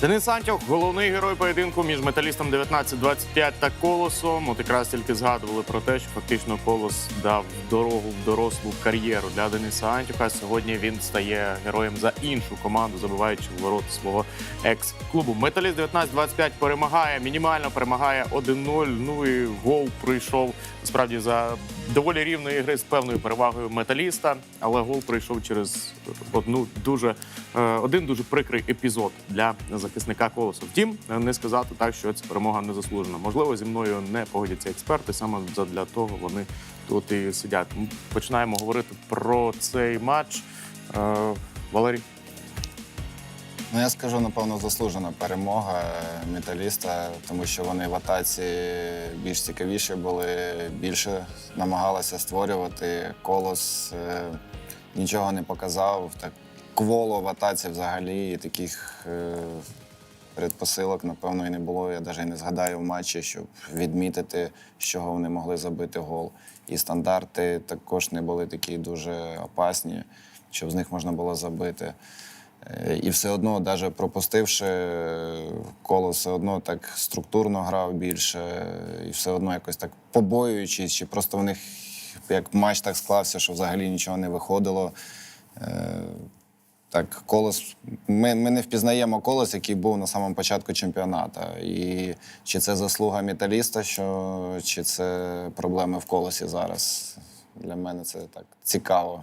Денис Антюх, головний герой поєдинку між металістом 19-25 та колосом. От якраз тільки згадували про те, що фактично колос дав дорогу в дорослу кар'єру для Дениса Антюха. Сьогодні він стає героєм за іншу команду, забиваючи в ворота свого екс-клубу. Металіст 19-25 перемагає, мінімально перемагає 1-0. Ну і гол прийшов справді за доволі рівної гри з певною перевагою металіста, але гол прийшов через одну дуже один дуже прикрий епізод для захисника колосу. Втім, не сказати так, що ця перемога не заслужена. Можливо, зі мною не погодяться експерти. Саме для того вони тут і сидять. Ми Починаємо говорити про цей матч. Е, Валерій. Ну, я скажу, напевно, заслужена перемога металіста, тому що вони в атаці більш цікавіші були, більше намагалися створювати. Колос е, нічого не показав. Так кволо в атаці взагалі таких е, предпосилок, напевно, і не було. Я навіть не згадаю в матчі, щоб відмітити, з чого вони могли забити гол. І стандарти також не були такі дуже опасні, щоб з них можна було забити. Е, І все одно, навіть пропустивши е, коло, все одно так структурно грав більше, е, і все одно якось так побоюючись, чи просто в них як матч так склався, що взагалі нічого не виходило. Так, колос. Ми, ми не впізнаємо колос, який був на самому початку чемпіонату. І чи це заслуга металіста, що, чи це проблеми в колосі зараз. Для мене це так цікаво.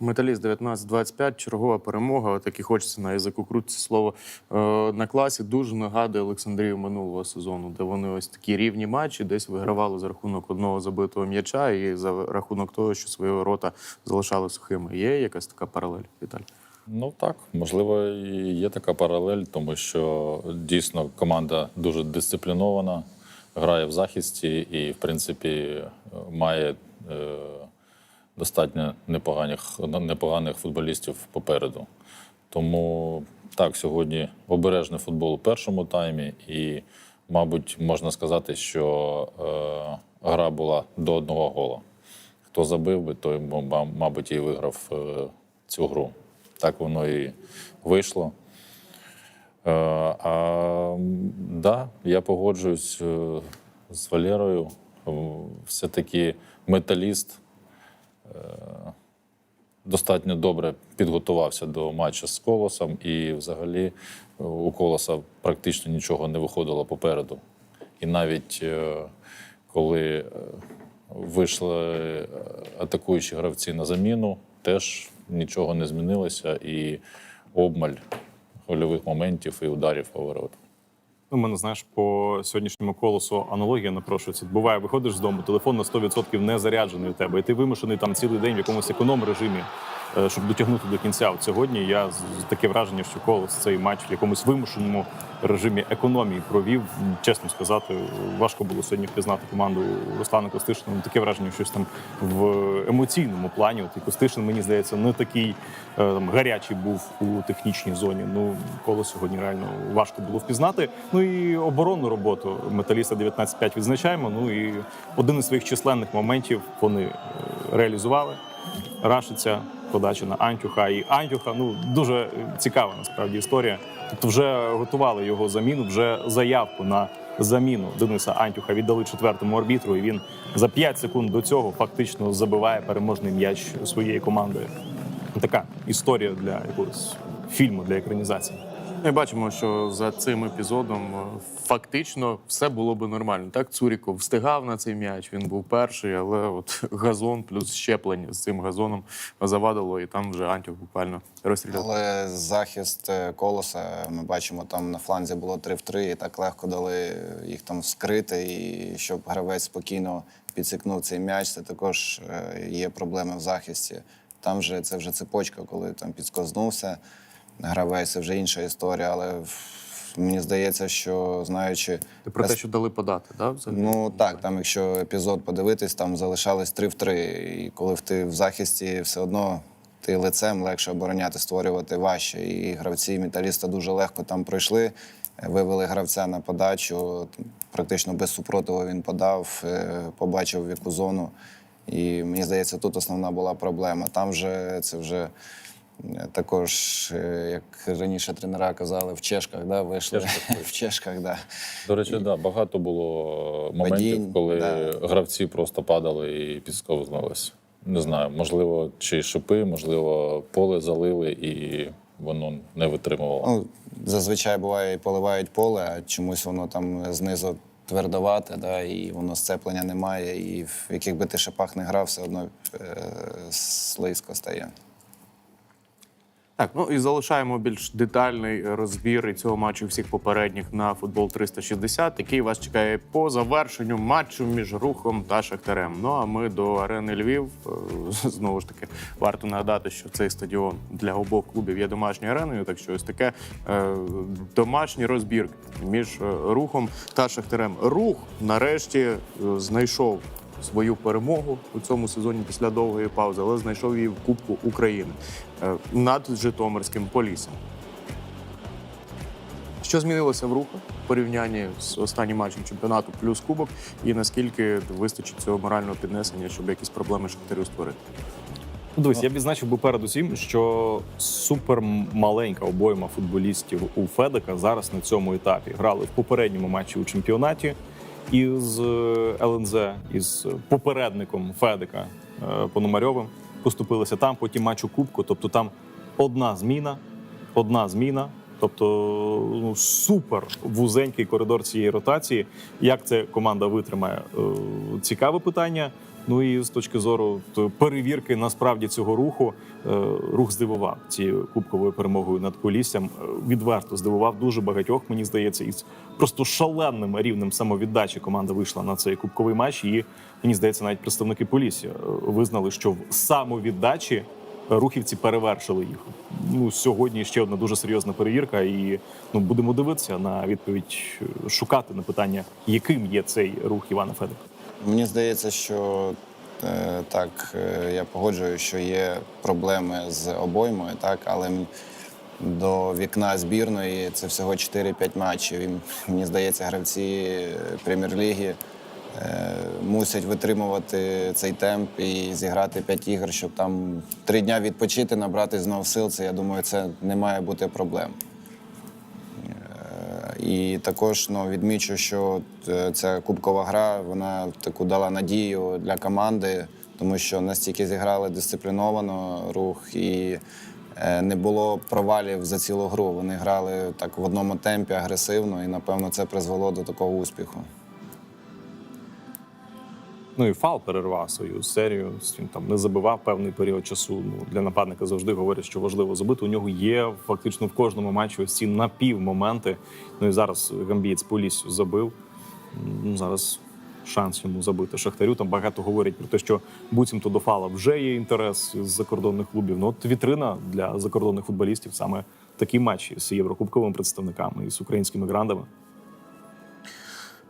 Металіст 19-25, чергова перемога. От як і хочеться на язику крутиться слово е, на класі. Дуже нагадує Олександрію минулого сезону, де вони ось такі рівні матчі, десь вигравали за рахунок одного забитого м'яча і за рахунок того, що свої ворота залишали сухими. Є якась така паралель, Віталій? Ну так, можливо, і є така паралель, тому що дійсно команда дуже дисциплінована, грає в захисті і, в принципі, має е, достатньо непоганих, непоганих футболістів попереду. Тому так, сьогодні обережний футбол у першому таймі, і, мабуть, можна сказати, що е, гра була до одного гола. Хто забив би, той, мабуть, і виграв е, цю гру. Так воно і вийшло. Е, а да, я погоджуюсь е, з Валерою. Все-таки металіст достатньо добре підготувався до матчу з колосом, і взагалі е, у колоса практично нічого не виходило попереду. І навіть е, коли е, вийшли е, атакуючі гравці на заміну, теж нічого не змінилося, і обмаль гольових моментів і ударів по. У мене знаєш по сьогоднішньому колосу аналогія напрошується. Буває, виходиш з дому, телефон на 100% не заряджений у тебе, і ти вимушений там цілий день в якомусь економ режимі, щоб дотягнути до кінця. От сьогодні я таке враження, що колос цей матч в якомусь вимушеному режимі економії провів. Чесно сказати, важко було сьогодні впізнати команду Руслана Костишина. Ну, Таке враження, щось там в емоційному плані. От і Костишин, мені здається, не такий е, там, гарячий був у технічній зоні. Ну, коло сьогодні реально важко було впізнати. Ну і оборонну роботу металіста 19-5 відзначаємо. Ну і один із своїх численних моментів вони е, реалізували. Рашиця, подача на Антюха. І Антюха ну дуже цікава насправді історія. Тобто вже готували його заміну, вже заявку на заміну Дениса Антюха віддали четвертому арбітру. І він за 5 секунд до цього фактично забиває переможний м'яч своєї команди. Така історія для якогось фільму для екранізації. Ми бачимо, що за цим епізодом е, фактично все було би нормально. Так, Цуріков встигав на цей м'яч, він був перший, але от газон плюс щеплення з цим газоном завадило, і там вже Антюх буквально розстріляв. Але захист е, колоса, ми бачимо, там на фланзі було 3 в 3, і так легко дали їх там вскрити, і щоб гравець спокійно підсікнув цей м'яч, це також е, є проблеми в захисті. Там вже це вже цепочка, коли там підскознувся гравець, це вже інша історія. Але мені здається, що знаючи Ти про те, що дали подати, да? взагалі? Ну так, там, якщо епізод подивитись, там залишались 3 в 3. І коли ти в захисті все одно ти лицем легше обороняти, створювати важче. І гравці металіста дуже легко там пройшли, вивели гравця на подачу. Практично без супротиву він подав, е, побачив в яку зону. І мені здається, тут основна була проблема. Там вже це вже Також, е, як раніше тренера казали, в чешках да, вийшли. чешках В чешках, да. До речі, да, багато було моментів, Падінь, коли да. гравці просто падали і підсковзнилися. Не знаю, можливо, чи шипи, можливо, поле залили і воно не витримувало. Ну, зазвичай буває і поливають поле, а чомусь воно там знизу твердовате, да, і воно сцеплення немає. І в яких би ти шипах не грав, все одно е, слизько стає. Так, ну і залишаємо більш детальний розбір і цього матчу всіх попередніх на футбол 360, який вас чекає по завершенню матчу між рухом та шахтарем. Ну а ми до арени Львів. Е, Знову ж таки, варто нагадати, що цей стадіон для обох клубів є домашньою ареною. Так що ось таке е, домашній розбір між е, рухом та шахтарем. Рух нарешті знайшов свою перемогу у цьому сезоні після довгої паузи, але знайшов її в Кубку України е, над Житомирським Поліссям. Що змінилося в руху в порівнянні з останнім матчем чемпіонату плюс кубок, і наскільки вистачить цього морального піднесення, щоб якісь проблеми Шахтарю створити? Ну, Дивись, я б відзначив би передусім, що супермаленька обойма футболістів у Федека зараз на цьому етапі грали в попередньому матчі у чемпіонаті із е, ЛНЗ, із попередником Федека е, Пономарьовим. Поступилися там, потім матч у Кубку. Тобто там одна зміна, одна зміна. Тобто ну, супер вузенький коридор цієї ротації. Як це команда витримає? Е, Цікаве питання. Ну і з точки зору перевірки насправді цього руху, е, рух здивував цією кубковою перемогою над Поліссям. Е, Відверто здивував дуже багатьох. Мені здається, із просто шаленим рівнем самовіддачі команда вийшла на цей кубковий матч. І мені здається, навіть представники Полісся е, визнали, що в самовіддачі рухівці перевершили їх. Ну сьогодні ще одна дуже серйозна перевірка, і ну будемо дивитися на відповідь, шукати на питання, яким є цей рух Івана Федика. Мені здається, що е, так, е, я погоджую, що є проблеми з обоймою, так, але до вікна збірної це всього 4-5 матчів. І мені здається, гравці е, прем'єр-ліги мусять витримувати цей темп і зіграти 5 ігор, щоб там три дня відпочити, набрати знов сил. Це я думаю, це не має бути проблем. І також ну, відмічу, що е, ця кубкова гра вона таку дала надію для команди, тому що настільки зіграли дисципліновано рух і е, не було провалів за цілу гру. Вони грали так в одному темпі агресивно, і напевно це призвело до такого успіху. Ну і фал перервав свою серію. Він там не забивав певний період часу. Ну для нападника завжди говорять, що важливо забити. У нього є фактично в кожному матчі ось ці напівмоменти. Ну і зараз гамбієць Поліссю забив. Ну зараз шанс йому забити Шахтарю. Там багато говорять про те, що буцімто до фала вже є інтерес з закордонних клубів. Ну от вітрина для закордонних футболістів саме такі матчі з єврокубковими представниками і з українськими грандами.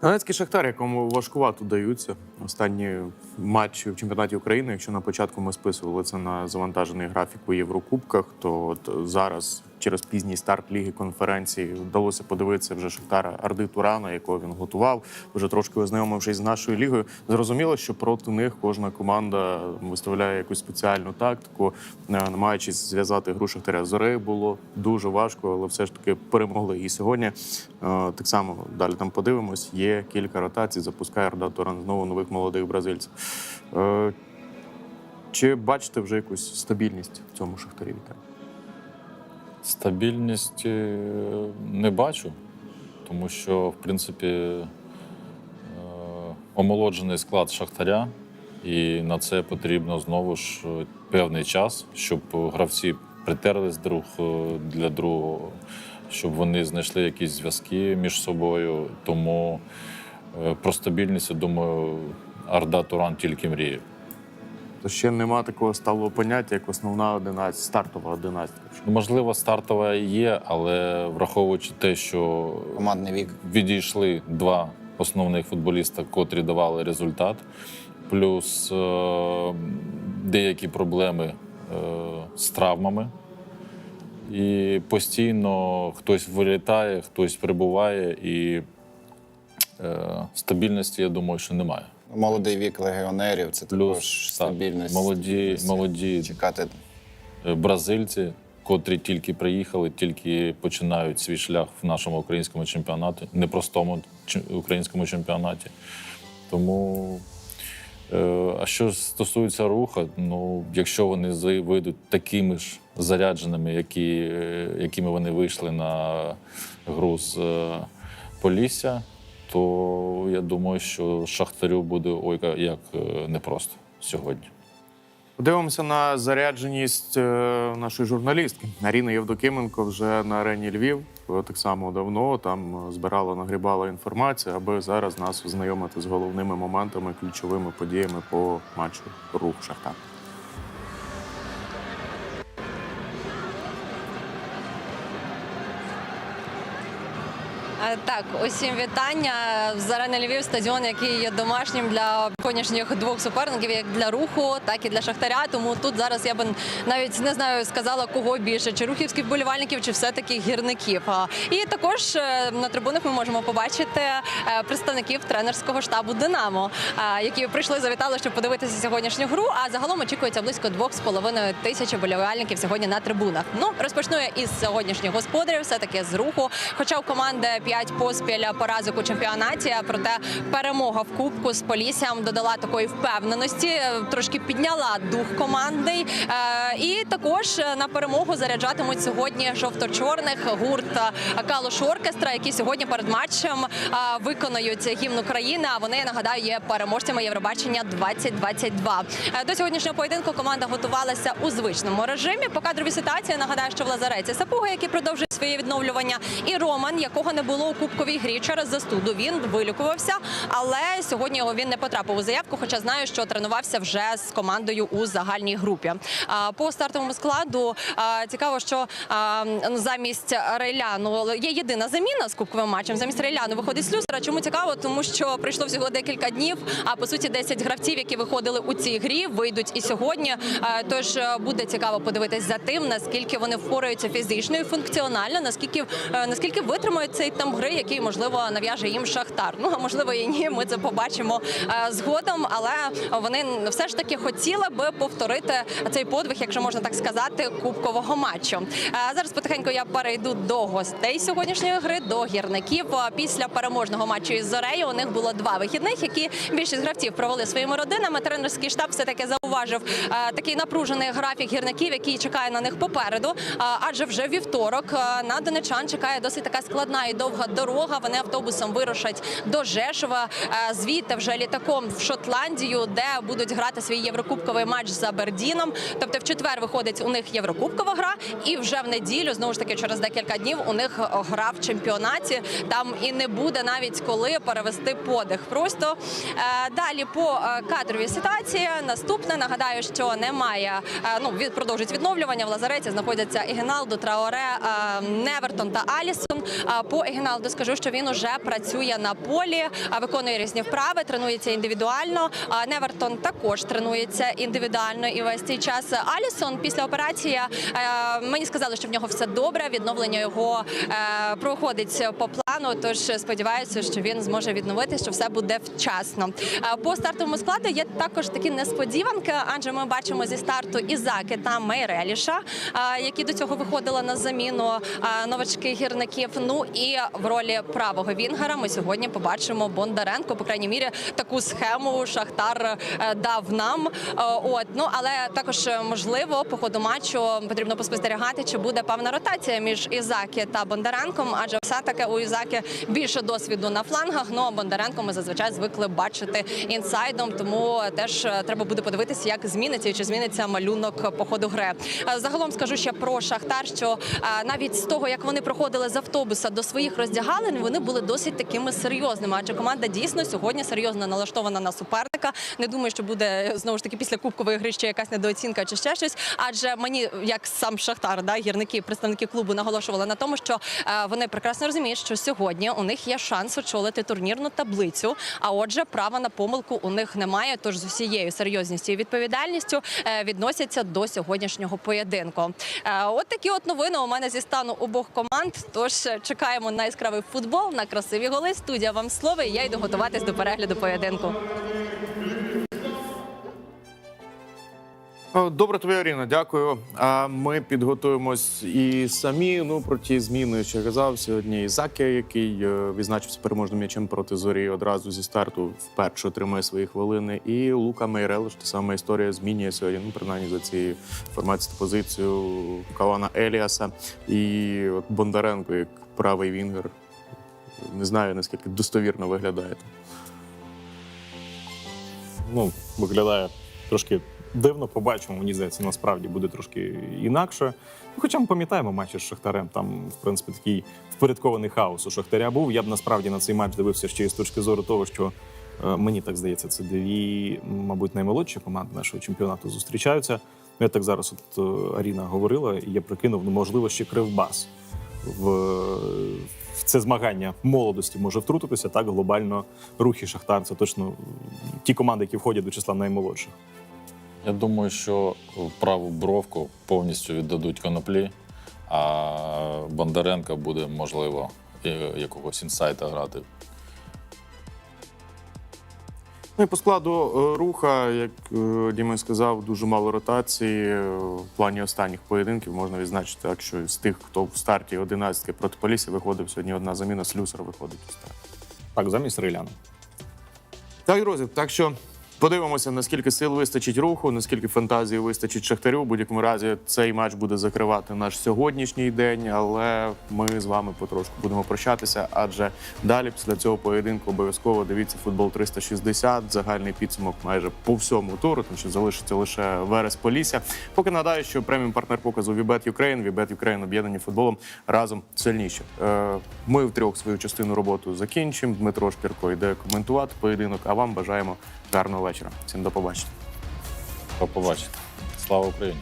Донецький Шахтар, якому важкувато даються останні матчі в чемпіонаті України. Якщо на початку ми списували це на завантажений графік у Єврокубках, то от зараз через пізній старт ліги конференції вдалося подивитися вже Шахтара Арди Турана, якого він готував, вже трошки ознайомившись з нашою лігою. Зрозуміло, що проти них кожна команда виставляє якусь спеціальну тактику, е, намагаючись зв'язати гру Шахтаря. Зори було дуже важко, але все ж таки перемогли. І сьогодні е, так само далі там подивимось. Є кілька ротацій. Запускає Арда Туран знову нових молодих бразильців. Е, Чи бачите вже якусь стабільність в цьому шахтарі? Віталій? Стабільність е, не бачу, тому що, в принципі, е, омолоджений склад шахтаря, і на це потрібно знову ж е, певний час, щоб гравці притерлись друг для другого, щоб вони знайшли якісь зв'язки між собою. Тому про стабільність, я думаю, Арда Туран тільки мріє. То ще нема такого сталого поняття, як основна 11, стартова 11. Ну, Можливо, стартова є, але враховуючи те, що Командний вік. відійшли два основних футболіста, котрі давали результат, плюс е, деякі проблеми е, з травмами. І постійно хтось вилітає, хтось прибуває, і е, стабільності, я думаю, що немає. Молодий вік легіонерів це Плюс також так, стабільність. молоді, молоді Чекати е, бразильці, котрі тільки приїхали, тільки починають свій шлях в нашому українському чемпіонаті, непростому українському чемпіонаті. Тому, е, а що стосується руха, ну якщо вони вийдуть такими ж зарядженими, які, е, якими вони вийшли на гру з е, Полісся, то я думаю, що Шахтарю буде ой як е, непросто сьогодні. Дивимося на зарядженість е, нашої журналістки. Аріна Євдокименко вже на арені Львів. е, Так само давно там збирала, нагрібала інформацію, аби зараз нас ознайомити з головними моментами, ключовими подіями по матчу рух Шахтар. Так, усім вітання з арени Львів, стадіон, який є домашнім для сьогоднішніх двох суперників, як для руху, так і для шахтаря. Тому тут зараз я би навіть не знаю, сказала кого більше, чи рухівських вболівальників, чи все-таки гірників. А, І також е, на трибунах ми можемо побачити е, представників тренерського штабу Динамо, е, які прийшли, завітали, щоб подивитися сьогоднішню гру. А загалом очікується близько 2,5 тисячі вболівальників сьогодні на трибунах. Ну розпочну я із сьогоднішніх господарів, все таки з руху. Хоча у команди 5 поспіль поразок у чемпіонаті, проте перемога в кубку з Поліссям додала такої впевненості, е, трошки підняла дух командний. Е, І також на перемогу заряджатимуть сьогодні жовто-чорних гурт е, Калуш Оркестра, які сьогодні перед матчем е, виконують гімн України. А вони нагадаю є переможцями Євробачення 2022. Е, До сьогоднішнього поєдинку команда готувалася у звичному режимі. По кадровій ситуації нагадаю, що в лазареті Сапуга, який продовжує своє відновлювання, і Роман, якого не було у кубковій грі через застуду. Він вилікувався, але сьогодні він не потрапив у заявку. Хоча знаю, що тренувався вже з командою у загальній групі. По стартовому складу цікаво, що замість Рейляну є єдина заміна з кубковим матчем. Замість Рейляну виходить Слюсара. Чому цікаво? Тому що пройшло всього декілька днів. А по суті, 10 гравців, які виходили у цій грі, вийдуть і сьогодні. Тож е, буде цікаво подивитись за тим, наскільки вони впораються фізично і функціонально, наскільки е, наскільки витримають цей там гри, який можливо нав'яже їм шахтар. Ну а можливо і ні. Ми це побачимо е, згодом. Але вони все ж таки хотіли би повторити цей подвиг, якщо можна так сказати, кубкового матчу. Е, Зараз потихеньку я перейду до гостей сьогоднішньої гри, до гірників. Е, Після переможного матчу із Зорею у них було два вихідних, які більшість гравців провели своїми родинами. Тренерський штаб все таки зауважив такий напружений графік гірників, який чекає на них попереду. Адже вже вівторок на донечан чекає досить така складна і довга дорога. Вони автобусом вирушать до Жешова, е, звідти вже літаком в Шотландію, де будуть грати свій єврокубковий матч з Абердіном. Тобто, в четвер виходить у них єврокубкова гра, і вже в неділю, знову ж таки, через декілька днів у них гра в чемпіонаті. Там і не буде навіть коли перевести подих. Просто е, далі по е, кадровій ситуації. Наступне нагадаю, що немає. е, ну від продовжить відновлювання в лазареті. Знаходяться Егіналдо, Траоре, е, Невертон та Алісон. По Егіналду скажу, що він уже працює на полі, виконує різні вправи, тренується індивідуально. Невертон також тренується індивідуально і весь цей час. Алісон після операції е, мені сказали, що в нього все добре. Відновлення його е, проходить по плану. Тож сподіваюся, що він зможе відновити, що все буде вчасно. По стартовому складу є також такі несподіванки, адже ми бачимо зі старту Ізаки та Мейреліша, які до цього виходили на заміну новачки гірників. Ну і в ролі правого вінгера ми сьогодні побачимо Бондаренко. По крайній мірі таку схему Шахтар е, дав нам. Е, От ну але також е, можливо по ходу матчу потрібно поспостерігати, чи буде певна ротація між Ізаки та Бондаренком, адже все таки у Ізаки більше досвіду на флангах. Ну а Бондаренко ми зазвичай звикли бачити інсайдом. Тому теж е, треба буде подивитися, як зміниться і чи зміниться малюнок по ходу гри. Е, Загалом скажу ще про Шахтар, що е, навіть з того, як вони проходили з автобуса до своїх роздягалень, вони були досить такими серйозними. Адже команда дійсно сьогодні серйозно налаштована на суперника. Не думаю, що буде знову ж таки після кубкової гри ще якась недооцінка чи ще щось. Адже мені, як сам Шахтар, да гірники, представники клубу наголошували на тому, що вони прекрасно розуміють, що сьогодні у них є шанс очолити турнірну таблицю. А отже, права на помилку у них немає. Тож з усією серйозністю і відповідальністю е, відносяться до сьогоднішнього поєдинку. Е, От такі от новини у мене зі стану обох команд. Тож е, чекаємо на яскравий футбол, на красиві голи. Студія вам слово. і Я йду готуватись до перегляду поєдинку. Добре тобі, Аріна, дякую. А ми підготуємось і самі. Ну про ті зміни, що казав сьогодні. Ізаке, який е, відзначився переможним м'ячем проти зорі одразу зі старту вперше отримає свої хвилини. І Лука Мейрелиш, та сама історія змінює сьогодні. Ну принаймні за цією формацією позицію Калана Еліаса і от Бондаренко як правий вінгер. Не знаю наскільки достовірно виглядає. ну, виглядає трошки дивно. Побачимо, мені здається, насправді буде трошки інакше. Ну, Хоча ми пам'ятаємо матчі з Шахтарем. Там, в принципі, такий впорядкований хаос у Шахтаря був. Я б насправді на цей матч дивився ще й з точки зору того, що е, мені так здається, це дві, мабуть, наймолодші команди нашого чемпіонату зустрічаються. Ну, Я так зараз, от е, Аріна говорила, і я прикинув, ну, можливо, ще Кривбас в, в це змагання молодості може втрутитися. Так глобально рухи Шахтар це точно ті команди, які входять до числа наймолодших. Я думаю, що праву бровку повністю віддадуть коноплі, а Бондаренко буде, можливо, якогось інсайта грати. Ну і по складу е, руха, як е, Діма сказав, дуже мало ротації. Е, В плані останніх поєдинків можна відзначити, так що з тих, хто в старті 11 проти Полісся виходив сьогодні одна заміна, Слюсар виходить у старт. Так, замість Риляна. Так, друзі, так що подивимося, наскільки сил вистачить руху, наскільки фантазії вистачить Шахтарю. В будь-якому разі цей матч буде закривати наш сьогоднішній день, але ми з вами потрошку будемо прощатися. Адже далі, після цього поєдинку, обов'язково дивіться футбол 360, загальний підсумок майже по всьому туру, тому що залишиться лише Верес Полісся. Поки нагадаю, що преміум партнер показу Вібет Юкрейн, Вібет Юкрейн об'єднані футболом разом сильніші. Е, Ми втрьох свою частину роботу закінчимо. Дмитро Шпірко йде коментувати поєдинок. А вам бажаємо гарного вечора. Всім до побачення. До побачення. Слава Україні!